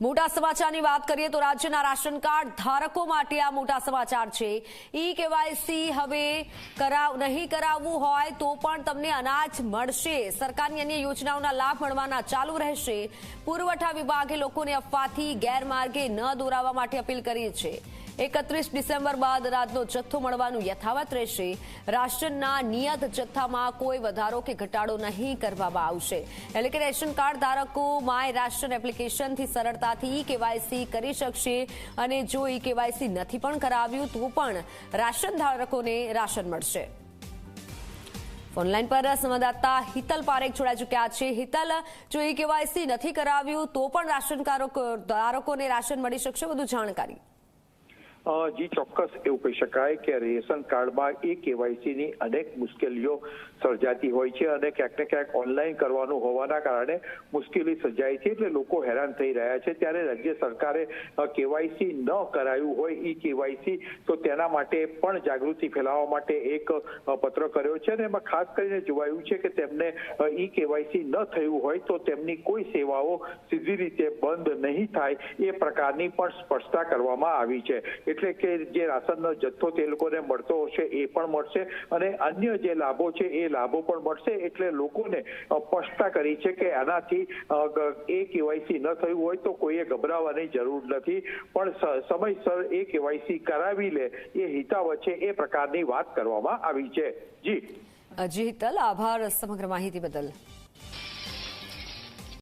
મોટા સમાચારની વાત કરીએ તો રાજ્યના રાશન કાર્ડ ધારકો માટે આ મોટા સમાચાર છે. ઈ કેવાયસી હવે કરાવ, નહીં કરાવવું હોય તો પણ તમને અનાજ મળશે. સરકારની અન્ય યોજનાઓના લાભ મળવાના ચાલુ રહેશે. પુરવઠા વિભાગે લોકોને અફવાથી ગેરમાર્ગે ન દોરાવવા માટે અપીલ કરી છે. એકત્રીસ ડિસેમ્બર બાદ અનાજનો જથ્થો મળવાનું યથાવત રહેશે. રાશનના નિયત જથ્થામાં કોઈ વધારો કે ઘટાડો નહીં કરવામાં આવશે. એટલે કે રેશન કાર્ડ ધારકો માય રાશન એપ્લિકેશનથી સરળતાથી ઈ કેવાયસી કરી શકશે અને જો ઈ કેવાયસી નથી પણ કરાવ્યું, તો પણ રાશન ધારકોને રાશન મળશે. ફોનલાઈન પર સંવાદદાતા હિતલ પારેખ જોડાઈ ચૂક્યા છે. હિતલ, જો ઈ કેવાયસી નથી કરાવ્યું, તો પણ રાશન ધારકોને રાશન મળી શકશે. વધુ જાણકારી. જી ચોક્કસ એવું કહી શકાય કે રેશન કાર્ડમાં એ કેવાયસીની અનેક મુશ્કેલીઓ સર્જાતી હોય છે અને ક્યાંક ને ક્યાંક ઓનલાઈન કરવાનું હોવાના કારણે મુશ્કેલી સર્જાય છે એટલે લોકો હેરાન થઈ રહ્યા છે. ત્યારે રાજ્ય સરકારે કેવાયસી ન કરાયું હોય ઈ કેવાયસી, તો તેના માટે પણ જાગૃતિ ફેલાવવા માટે એક પત્ર કર્યો છે અને એમાં ખાસ કરીને જોવાયું છે કે તેમને ઈ કેવાયસી ન થયું હોય તો તેમની કોઈ સેવાઓ સીધી રીતે બંધ નહીં થાય એ પ્રકારની પણ સ્પષ્ટતા કરવામાં આવી છે. એટલે કે જે રાશનનો જથ્થો તે લોકોને મળતો હશે એ પણ મળશે અને અન્ય જે લાભો છે એ લાભો પણ મળશે એટલે લોકોને સ્પષ્ટતા કરી છે કે આનાથી એ કેવાયસી ન થયું હોય તો કોઈએ ગભરાવાની જરૂર નથી. પણ સમયસર એ કેવાયસી કરાવી લે, એ હિતાવ છે એ પ્રકારની વાત કરવામાં આવી છે. જી. જી, હિતલ, આભાર સમગ્ર માહિતી બદલ.